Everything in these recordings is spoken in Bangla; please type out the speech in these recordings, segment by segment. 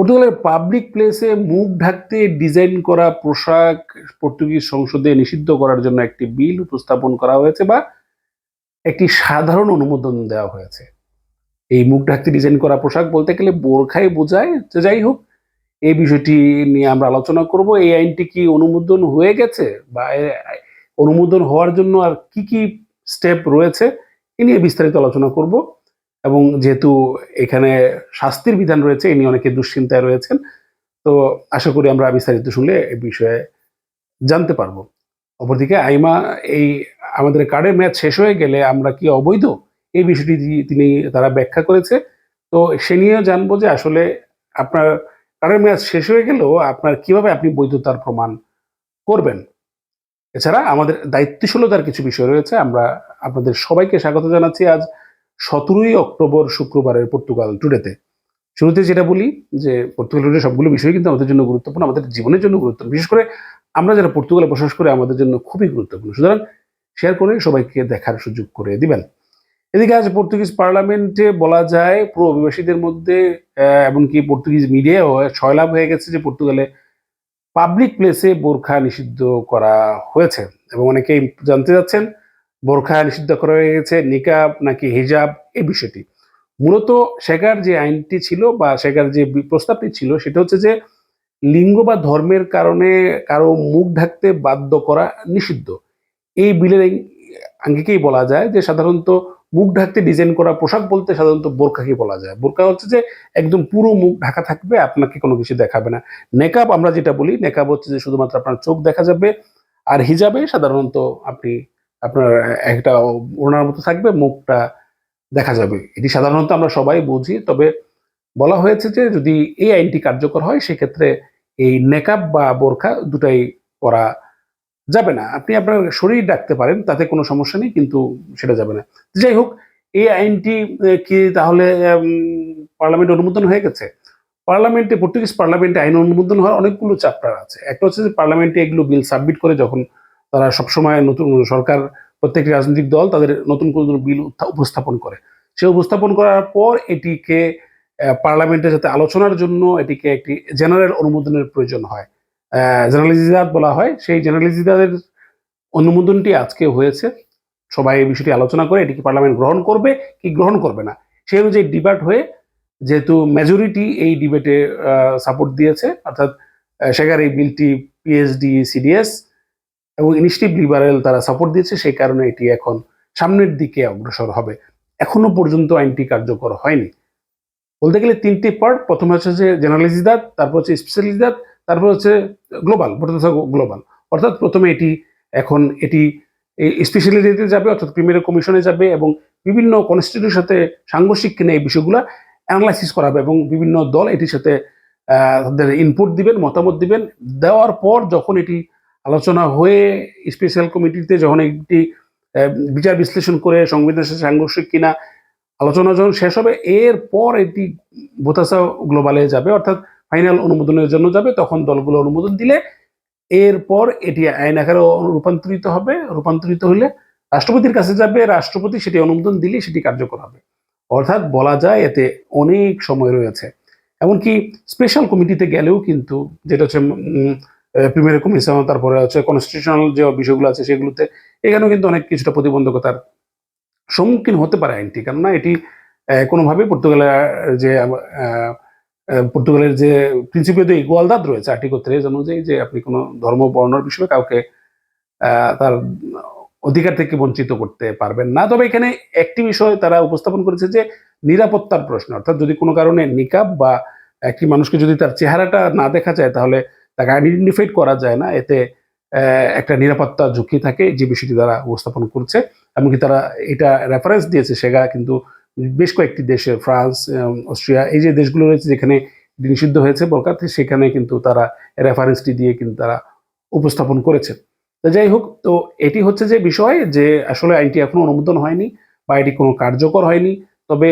পর্তুগালের পাবলিক প্লেসে মুখ ঢাকতে ডিজাইন করা পোশাক পর্তুগিজ সংসদে নিষিদ্ধ করার জন্য একটি বিল উপস্থাপন করা হয়েছে বা একটি সাধারণ অনুমোদন দেওয়া হয়েছে। এই মুখ ঢাকতে ডিজাইন করা পোশাক বলতে গেলে বোরখাই বোঝায়। যে যাই হোক, এই বিষয়টি নিয়ে আমরা আলোচনা করব। এই আইনটি কি অনুমোদন হয়ে গেছে বা অনুমোদন হওয়ার জন্য আর কি কি স্টেপ রয়েছে, এ নিয়ে বিস্তারিত আলোচনা করব। এবং যেহেতু এখানে শাস্তির বিধান রয়েছে, এ নিয়ে অনেকে দুশ্চিন্তায় রয়েছেন, তো আশা করি আমরা বিস্তারিত শুনলে এ বিষয়ে জানতে পারব। অপরদিকে আইমা, এই আমাদের কার্ডের ম্যাচ শেষ হয়ে গেলে আমরা কি অবৈধ? এই বিষয়টি তিনি, তারা ব্যাখ্যা করেছে। তো সে নিয়েও জানব যে আসলে আপনার কার্ডের ম্যাচ শেষ হয়ে গেলেও আপনার কীভাবে আপনি বৈধতার প্রমাণ করবেন? এছাড়া আমাদের দায়িত্বশীলতার কিছু বিষয় রয়েছে, আমরা আপনাদের সবাইকে স্বাগত জানাচ্ছি আজ। সতেরোই অক্টোবর শুক্রবারের পর্তুগাল টুডেতে। শুরুতে যেটা বলি যে, পর্তুগাল টুডে সবগুলো বিষয় কিন্তু আমাদের জন্য গুরুত্বপূর্ণ, আমাদের জীবনের জন্য গুরুত্বপূর্ণ। বিশেষ করে আমরা যারা পর্তুগালে বসবাস করে, আমাদের জন্য খুবই গুরুত্বপূর্ণ। সুতরাং শেয়ার করে সবাইকে দেখার সুযোগ করে দিবেন। এদিকে আজ পর্তুগিজ পার্লামেন্টে বলা যায়, পুরো অভিবাসীদের মধ্যে এমনকি পর্তুগিজ মিডিয়াও ছয়লাভ হয়ে গেছে যে, পর্তুগালে পাবলিক প্লেসে বোরখা নিষিদ্ধ করা হয়েছে। এবং অনেকেই জানতে যাচ্ছেন বোরখা নিষিদ্ধ করা হয়ে গেছে নিকাব নাকি হিজাব, এই বিষয়টি। মূলত সেগার যে আইনটি ছিল বা সেগার যে প্রস্তাবটি ছিল, সেটা হচ্ছে যে লিঙ্গ বা ধর্মের কারণে কারও মুখ ঢাকতে বাধ্য করা নিষিদ্ধ। এই বিলের আঙ্গিকেই বলা যায় যে সাধারণত মুখ ঢাকতে ডিজাইন করা পোশাক বলতে সাধারণত বোরখাকে বলা যায়। বোরখা হচ্ছে যে একদম পুরো মুখ ঢাকা থাকবে, আপনাকে কোনো কিছু দেখাবে না। নেকাব আমরা যেটা বলি, নেকাব হচ্ছে যে শুধুমাত্র আপনার চোখ দেখা যাবে, আর হিজাবে সাধারণত আপনি আপনার একটা ওনার মতো থাকবে, মুখটা দেখা যাবে। এটি সাধারণত আমরা সবাই বুঝি, তবে বলা হয়েছে যে যদি এই আইনটি কার্যকর হয়, সেক্ষেত্রে এই নেকাব বা বোরখা দুটাই পরা যাবে না। আপনি আপনার শরীর ডাকতে পারেন, তাতে কোনো সমস্যা নেই, কিন্তু সেটা যাবে না। যাই হোক, এই আইনটি কি তাহলে পার্লামেন্ট অনুমোদন হয়ে গেছে? পার্লামেন্টে, পর্তুগিজ পার্লামেন্টে আইন অনুমোদন হওয়ার অনেকগুলো চ্যাপ্টার আছে। একটা হচ্ছে যে পার্লামেন্টে এগুলো বিল সাবমিট করে যখন তারা সবসময় নতুন সরকার, প্রত্যেকটি রাজনৈতিক দল তাদের নতুন কোনো বিল উপস্থাপন করে। সে উপস্থাপন করার পর এটিকে পার্লামেন্টের পার্লামেন্টে যাতে আলোচনার জন্য এটিকে একটি জেনারেল অনুমোদনের প্রয়োজন হয়। জেনারেলিজিদাত বলা হয়। সেই জেনারেলিজিদাদের অনুমোদনটি আজকে হয়েছে। সবাই এই বিষয়টি আলোচনা করে এটিকে পার্লামেন্ট গ্রহণ করবে কি গ্রহণ করবে না? সেই অনুযায়ী ডিবেট হয়ে যেহেতু মেজরিটি এই ডিবেটে সাপোর্ট দিয়েছে, অর্থাৎ সেখানে এই বিলটি পিএইচডি সিডিএস এবং ইনিশিয়েটিভ লিবারেল তারা সাপোর্ট দিয়েছে, সেই কারণে এটি এখন সামনের দিকে অগ্রসর হবে। এখনও পর্যন্ত আইনটি কার্যকর হয়নি। বলতে গেলে তিনটি পার্ট প্রথমে হচ্ছে যে জেনারেলিজিদাত তারপর হচ্ছে স্পেশালিজাত তারপর হচ্ছে গ্লোবাল গ্লোবাল অর্থাৎ প্রথমে এটি এখন এটি স্পেশালিটিতে যাবে, অর্থাৎ প্রিমিয়ার কমিশনে যাবে এবং বিভিন্ন কনস্টিটিউটের সাথে সাংঘর্ষিক কিনে এই বিষয়গুলো অ্যানালাইসিস করা হবে এবং বিভিন্ন দল এটির সাথে তাদের ইনপুট দিবেন, মতামত দিবেন। দেওয়ার পর যখন এটি আলোচনা হয়ে স্পেশাল কমিটিতে যখন একটি বিচার বিশ্লেষণ করে সংবিধানের সাথে সাংঘর্ষিক কিনা, আলোচনা যখন শেষ হবে, এরপর এটি বোতাসা গ্লোবালে যাবে, অর্থাৎ ফাইনাল অনুমোদনের জন্য যাবে, তখন দলগুলো অনুমোদন দিলে এরপর এটি আইন আকারে রূপান্তরিত হবে। রূপান্তরিত হলে রাষ্ট্রপতির কাছে যাবে, রাষ্ট্রপতি সেটি অনুমোদন দিলে সেটি কার্যকর হবে। অর্থাৎ বলা যায় এতে অনেক সময় রয়েছে। এমনকি স্পেশাল কমিটিতে গেলেও কিন্তু, যেটা হচ্ছে প্রিমিয়ার কমিশন তারপরে হচ্ছে কনস্টিটিউশনাল যে বিষয়গুলো আছে সেগুলোতে, এখানেও কিন্তু অনেক কিছুটা প্রতিবন্ধকতার সম্মুখীন হতে পারে আইনটি। কেননা এটি কোনোভাবেই পর্তুগালের যে পর্তুগালের যে প্রিন্সিপিও যে ইকুয়ালদাদ রয়েছে আর্টিকেল তেইশ অনুযায়ী যে আপনি কোনো ধর্ম বর্ণর বিষয়ে কাউকে তার অধিকার থেকে বঞ্চিত করতে পারবেন না। তবে এখানে একটি বিষয় তারা উপস্থাপন করেছে যে নিরাপত্তার প্রশ্ন। অর্থাৎ যদি কোনো কারণে নিকাব বা একটি মানুষকে যদি তার চেহারাটা না দেখা যায়, তাহলে তাকে আইডেন্টিফাইড করা যায় না। এতে একটা নিরাপত্তা ঝুঁকি থাকে যে বিষয়টি তারা উপস্থাপন করছে। এমনকি তারা এটা রেফারেন্স দিয়েছে সেগা কিন্তু বেশ কয়েকটি দেশে ফ্রান্স অস্ট্রিয়া, এই যে দেশগুলো রয়েছে যেখানে নিষিদ্ধ হয়েছে বরকাতে সেখানে কিন্তু তারা রেফারেন্সটি দিয়ে কিন্তু তারা উপস্থাপন করেছে। তো যাই হোক, তো এটি হচ্ছে যে বিষয় যে আসলে আইনটি এখনও অনুমোদন হয়নি বা এটি কোনো কার্যকর হয়নি। তবে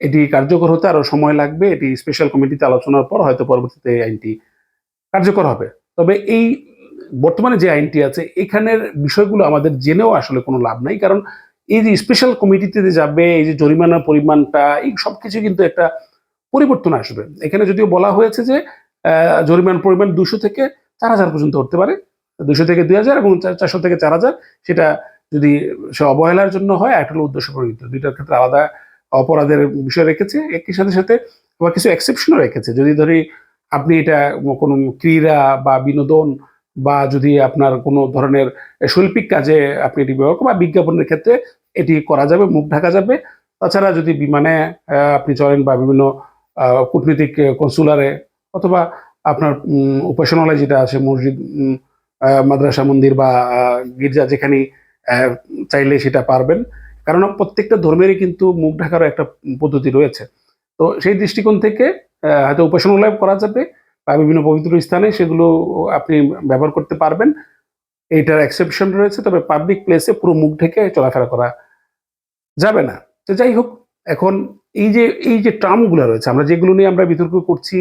এটি কার্যকর হতে আরও সময় লাগবে। এটি স্পেশাল কমিটিতে আলোচনার পর হয়তো পরবর্তীতে আইনটি কার্যকর হবে। তবে এই বর্তমানে যে আইনটি আছে, এখানের বিষয়গুলো আমাদের জেনেও আসলে কোনো লাভ নাই। কারণ এই যে স্পেশাল কমিটিতে যে যাবে, এই যে জরিমানার পরিমাণটা, এই সবকিছু কিন্তু একটা পরিবর্তন আসবে। এখানে যদিও বলা হয়েছে যে জরিমানার পরিমাণ দুশো থেকে চার হাজার পর্যন্ত হতে পারে। দুশো থেকে দুই হাজার এবং চার- চারশো থেকে চার হাজার, সেটা যদি সে অবহেলার জন্য হয় একটা হলো উদ্দেশ্য প্রণীত। দুইটার ক্ষেত্রে আলাদা অপরাধের বিষয় রেখেছে। একই সাথে সাথে আবার কিছু এক্সেপশনও রেখেছে। যদি ধরি আপনি এটা কোনো ক্রীড়া বা বিনোদন বা যদি আপনার কোনো ধরনের শৈল্পিক কাজে আপনি এটি ব্যবহার বা বিজ্ঞাপনের ক্ষেত্রে এটি করা যাবে, মুখ ঢাকা যাবে। তাছাড়া যদি বিমানে আপনি চলেন বা বিভিন্ন কূটনীতিক কনসুলারে অথবা আপনার উপাসনালয় যেটা আছে, মসজিদ মাদ্রাসা মন্দির বা গির্জা যেখানে চাইলে সেটা পারবেন। কারণ প্রত্যেকটা ধর্মেরই কিন্তু মুখ ঢাকারও একটা পদ্ধতি রয়েছে। তো সেই দৃষ্টিকোণ থেকে হয়তো উপাসনালয় করা যাবে বা বিভিন্ন পবিত্র স্থানে সেগুলো আপনি ব্যবহার করতে পারবেন। এইটার এক্সেপশন রয়েছে, তবে পাবলিক প্লেসে পুরো মুখ ঢেকে চলাফেরা করা যাবে না। তো যাই হোক, এখন এই যে এই যে টার্মগুলো রয়েছে, আমরা যেগুলো নিয়ে আমরা বিতর্ক করছি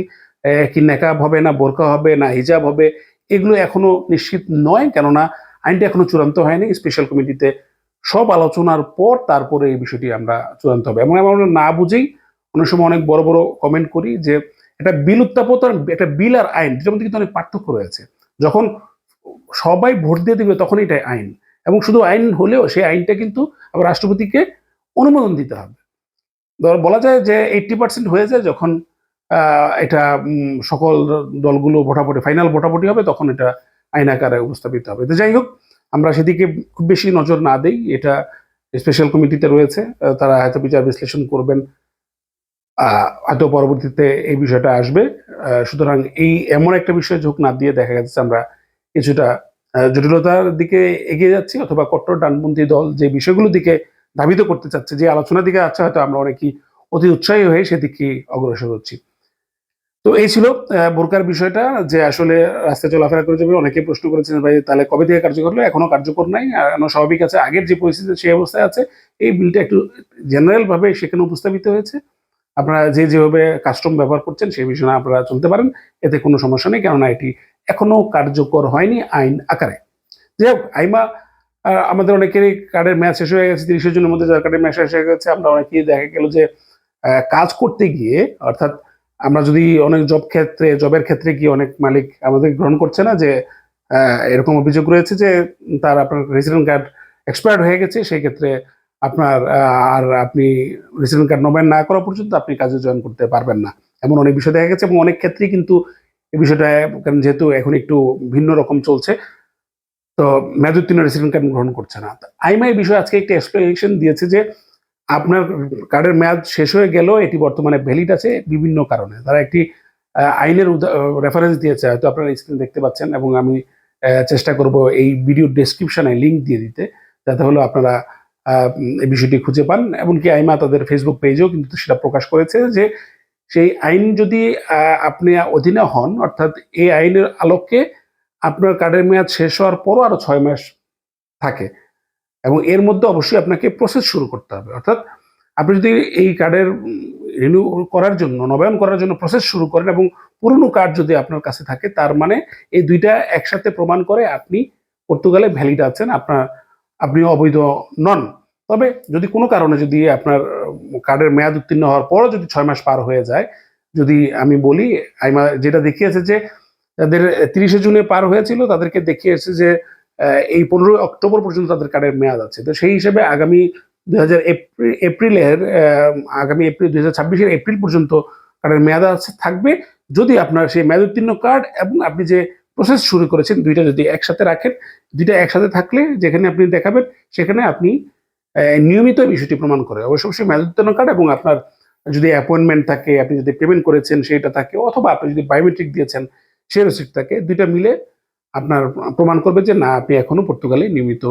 কি নেকাব হবে না, বোরকা হবে না, হিজাব হবে, এগুলো এখনও নিশ্চিত নয়। কেননা আইনটা এখনও চূড়ান্ত হয়নি। স্পেশাল কমিটিতে সব আলোচনার পর তারপরে এই বিষয়টি আমরা চূড়ান্ত হবে। এবং আমরা না বুঝেই অনেক সময় অনেক বড় বড় কমেন্ট করি যে একটা বিল উত্থাপত আর একটা বিল আর আইন দুটার মধ্যে কিন্তু অনেক পার্থক্য রয়েছে। যখন সবাই ভোট দিয়ে দিবে তখন এটাই আইন। এবং শুধু আইন হলেও সেই আইনটা কিন্তু আবার রাষ্ট্রপতিকে অনুমোদন দিতে হবে। ধর, বলা যায় যে এইটটি পার্সেন্ট হয়ে যায় যখন এটা সকল দলগুলো ভোটাভুটি ফাইনাল ভোটাভুটি হবে তখন এটা আইন আকারে উপস্থাপিত হবে। তো যাই হোক, আমরা সেদিকে খুব বেশি নজর না দেই। এটা স্পেশাল কমিটিতে রয়েছে। তারা হয়তো বিচার বিশ্লেষণ করবেন হয়তো পরবর্তীতে এই বিষয়টা আসবে। সুতরাং এই এমন একটা বিষয়ে ঝোঁক না দিয়ে দেখা যাচ্ছে আমরা কিছুটা জটিলতার দিকে এগিয়ে যাচ্ছি অথবা কট্টর ডানপন্থী দল যে বিষয়গুলোর দিকে ধাবিত করতে চাচ্ছে, যে আলোচনার দিকে আছে, হয়তো আমরা অনেকেই অতি উৎসাহী হয়ে সেদিকে অগ্রসর হচ্ছি। তো এই ছিল বোরকার বিষয়টা, যে আসলে রাস্তায় চলাফেরা করে যাবে। অনেকে প্রশ্ন করেছেন, ভাই, তাহলে কবে থেকে কার্যকর হলো? এখনও কার্যকর নাই। স্বাভাবিক আছে, আগের যে পরিস্থিতি সেই অবস্থায় আছে। এই বিলটা একটু জেনারেল ভাবে সেখানে উপস্থাপিত হয়েছে। আপনারা যে যেভাবে কাস্টম ব্যবহার করছেন সেই বিষয়ে আপনারা চলতে পারেন। এতে কোনো সমস্যা নেই, কেননা এটি এখনও কার্যকর হয়নি আইন আকারে। যাই হোক, আইমা আমাদের অনেকেরই কার্ডের ম্যাচ শেষ হয়ে গেছে, তিরিশের জনের মধ্যে যার কার্ডের ম্যাচ শেষ হয়ে গেছে, আমরা অনেকেই দেখা গেল যে কাজ করতে গিয়ে, অর্থাৎ আমরা যদি অনেক জব ক্ষেত্রে জবের ক্ষেত্রে গিয়ে অনেক মালিক আমাদের গ্রহণ করছে না যে এরকম অভিযোগ রয়েছে যে, তার আপনার রেসিডেন্ট কার্ড এক্সপায়ার্ড হয়ে গেছে, সেই ক্ষেত্রে আপনার আর আপনি রেসিডেন্ট কার্ড নবায়ন না করা পর্যন্ত আপনি কাজে জয়েন করতে পারবেন না। এমন অনেক বিষয় দেখা গেছে এবং অনেক ক্ষেত্রেই কিন্তু এই বিষয়টা, কারণ যেহেতু এখন একটু ভিন্ন রকম চলছে, তো মেয়াদোত্তীর্ণ রেসিডেন্ট কার্ড গ্রহণ করছে না। আইমা বিষয়ে আজকে একটা এক্সপ্লেনেশন দিয়েছে যে আপনার কার্ডের মেয়াদ শেষ হয়ে গেলেও এটি বর্তমানে ভ্যালিড আছে বিভিন্ন কারণে। তারা একটি আইনের রেফারেন্স দিয়েছে, হয়তো আপনারা স্ক্রিন দেখতে পাচ্ছেন এবং আমি চেষ্টা করব এই ভিডিও ডেসক্রিপশনে লিঙ্ক দিয়ে দিতে, যাতে হলো আপনারা এই বিষয়টি খুঁজে পান। এমনকি আইমা তাদের ফেসবুক পেজেও কিন্তু সেটা প্রকাশ করেছে যে সেই আইন যদি আপনি অধীনে হন, অর্থাৎ এই আইনের আলোকে আপনার কার্ডের মেয়াদ শেষ হওয়ার পরও আরও ছয় মাস থাকে এবং এর মধ্যে অবশ্যই আপনাকে প্রসেস শুরু করতে হবে। অর্থাৎ আপনি যদি এই কার্ডের রিনিউ করার জন্য, নবায়ন করার জন্য প্রসেস শুরু করেন এবং পুরনো কার্ড যদি আপনার কাছে থাকে, তার মানে এই দুইটা একসাথে প্রমাণ করে আপনি পর্তুগালে ভ্যালিড আছেন, আপনার আপনি অবৈধ নন। তবে যদি কোনো কারণে যদি আপনার কার্ডের মেয়াদ উত্তীর্ণ হওয়ার পরও যদি ছয় মাস পার হয়ে যায়, যদি আমি বলি, আইমা যেটা দেখিয়েছে যে, তাদের তিরিশে জুনে পার হয়েছিল, তাদেরকে দেখিয়েছে যে এই পনেরোই অক্টোবর পর্যন্ত তাদের কার্ডের মেয়াদ আছে। তো সেই হিসেবে আগামী এপ্রিল এপ্রিলের আগামী এপ্রিল দুই হাজার এপ্রিল পর্যন্ত কার্ডের মেয়াদ আছে, থাকবে। যদি আপনার সেই মেয়াদ উত্তীর্ণ কার্ড এবং আপনি যে প্রসেস শুরু করেছেন, দুইটা যদি একসাথে রাখেন, দুইটা একসাথে থাকলে যেখানে আপনি দেখাবেন, সেখানে আপনি নিয়মিত বিষয়টি প্রমাণ করে। অবশ্য অবশ্যই মেয়াদ উত্তীর্ণ কার্ড এবং আপনার যদি অ্যাপয়েন্টমেন্ট থাকে, আপনি যদি পেমেন্ট করেছেন সেটা থাকে, অথবা আপনি যদি বায়োমেট্রিক দিয়েছেন, সেই রসিদ থাকে, দুইটা মিলে আপনার প্রমাণ করবে যে না, আপনি এখনও পর্তুগালে নিয়মিত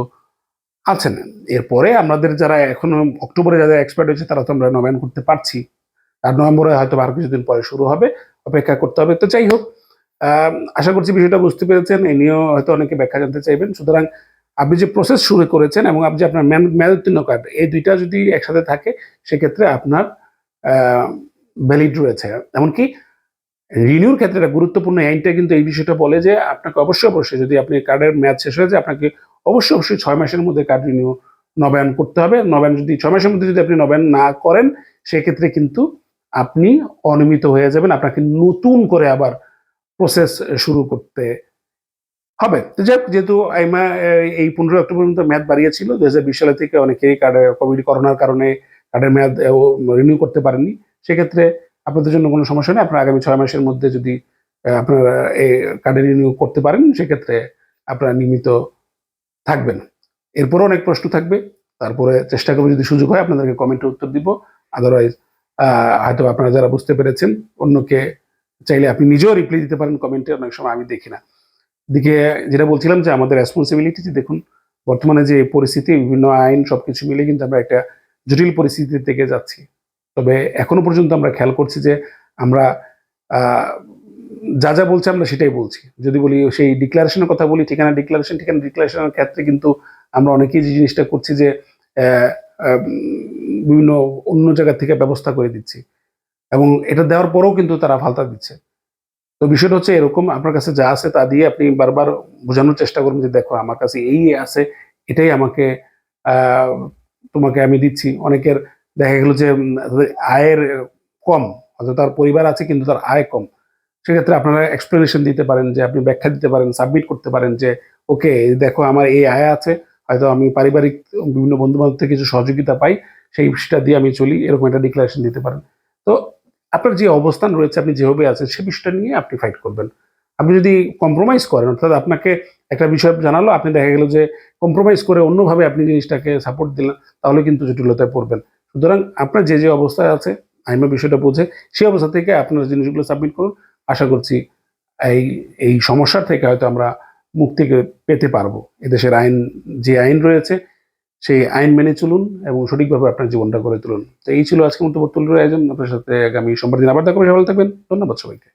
আছেন। এরপরে আমাদের যারা এখনও অক্টোবরে যারা এক্সপার্ট হয়েছে তারা তো আমরা নবায়ন করতে পারছি। আর নভেম্বরে হয়তো আরও কিছুদিন পরে শুরু হবে, অপেক্ষা করতে হবে। তো যাই হোক আশা করছি বিষয়টা বুঝতে পেরেছেন। এ নিয়েও হয়তো অনেকে ব্যাখ্যা জানতে চাইবেন। সুতরাং আপনি যে প্রসেস শুরু করেছেন এবং আপনি যে আপনার উত্তীর্ণ কার্ড, এই দুইটা যদি একসাথে থাকে, সেক্ষেত্রে আপনার ভ্যালিড রয়েছে। এমনকি রিনিউর ক্ষেত্রে একটা গুরুত্বপূর্ণ আইনটা কিন্তু এই বিষয়টা বলে যে, আপনাকে অবশ্যই অবশ্যই যদি আপনি কার্ডের মেয়াদ শেষ হয়ে যায়, আপনাকে অবশ্যই অবশ্যই ছয় মাসের মধ্যে কার্ড রিনিউ নবায়ন করতে হবে। নবায়ন যদি, ছয় মাসের মধ্যে যদি আপনি নবায়ন না করেন, সেক্ষেত্রে কিন্তু আপনি অনিয়মিত হয়ে যাবেন। আপনাকে নতুন করে আবার প্রসেস শুরু করতে হবে। তো যাই যেহেতু এই পনেরো অক্টোবর পর্যন্ত মেয়াদ বাড়িয়েছিল দু হাজার বিশ সালে থেকে অনেকেই কার্ডের কোভিড করোনার কারণে কার্ডের মেয়াদ রিনিউ করতে পারেননি। সেক্ষেত্রে আপনাদের জন্য কোনো সমস্যা নেই, আপনারা আগামী ছয় মাসের মধ্যে যদি আপনারা এই কার্ডের রিনিউ করতে পারেন, সেক্ষেত্রে আপনারা নিয়মিত থাকবেন। এরপরও অনেক প্রশ্ন থাকবে, তারপরে চেষ্টা করব যদি সুযোগ হয়, আপনাদেরকে কমেন্টে উত্তর দিব। আদারওয়াইজ হয়তো আপনারা যারা বুঝতে পেরেছেন, অন্যকে চাইলে আপনি নিজেও রিপ্লাই দিতে পারেন কমেন্টে অনেক সময় আমি দেখি না। দিকে যেটা বলছিলাম যে আমাদের রেসপন্সিবিলিটি যে দেখুন, বর্তমানে যে পরিস্থিতি, বিভিন্ন আইন সবকিছু মিলে কিন্তু আমরা একটা জটিল পরিস্থিতি থেকে যাচ্ছি। তবে এখনও পর্যন্ত আমরা খেয়াল করছি যে আমরা যা যা বলছি আমরা সেটাই বলছি। যদি বলি সেই ডিক্লারেশনের কথা বলি, ঠিকানা ডিক্লারেশন ঠিকানা ডিক্লারেশনের ক্ষেত্রে কিন্তু আমরা অনেকেই যে জিনিসটা করছি যে বিভিন্ন অন্য জায়গা থেকে ব্যবস্থা করে দিচ্ছি। এবং এটা দেওয়ার পরেও কিন্তু তারা ফালতা দিচ্ছে। তো বিষয়টা হচ্ছে এরকম, আপনার কাছে যা আছে তা দিয়ে আপনি বারবার বোঝানোর চেষ্টা করবেন যে দেখো, আমার কাছে এই আছে, এটাই আমাকে তোমাকে আমি দিচ্ছি। অনেকের দেখা গেল যে আয়ের কম হয়তো তার পরিবার আছে কিন্তু তার আয় কম। সেক্ষেত্রে আপনারা এক্সপ্লেনেশন দিতে পারেন, যে আপনি ব্যাখ্যা দিতে পারেন সাবমিট করতে পারেন যে, ওকে দেখো আমার এই আয় আছে, হয়তো আমি পারিবারিক বিভিন্ন বন্ধু বান্ধব থেকে কিছু সহযোগিতা পাই, সেই দিয়ে আমি চলি। এরকম একটা ডিক্লারেশন দিতে পারেন। তো আপনার যে অবস্থান রয়েছে, আপনি যেভাবে আছেন, সে বিষয়টা নিয়ে আপনি ফাইট করবেন। আপনি যদি কম্প্রোমাইজ করেন, অর্থাৎ আপনাকে একটা বিষয় জানালো, আপনি দেখা গেল যে কম্প্রোমাইজ করে অন্যভাবে আপনি জিনিসটাকে সাপোর্ট দিলেন, তাহলে কিন্তু জটিলতায় পড়বেন। সুতরাং আপনার যে যে অবস্থায় আছে আইমা বিষয়টা বোঝে সেই অবস্থা থেকে আপনার জিনিসগুলো সাবমিট করুন। আশা করছি এই এই সমস্যা থেকে হয়তো আমরা মুক্তি পেতে পারব। এদেশের আইন, যে আইন রয়েছে সেই আইন মেনে চলুন এবং সঠিকভাবে আপনার জীবনটা গড়ে তুলুন। তো এই ছিল আজকে মতো তুলুর আয়োজন। আপনার সাথে আগামী সোমবার দিন আবার দেখা করে থাকবেন। ধন্যবাদ সবাইকে।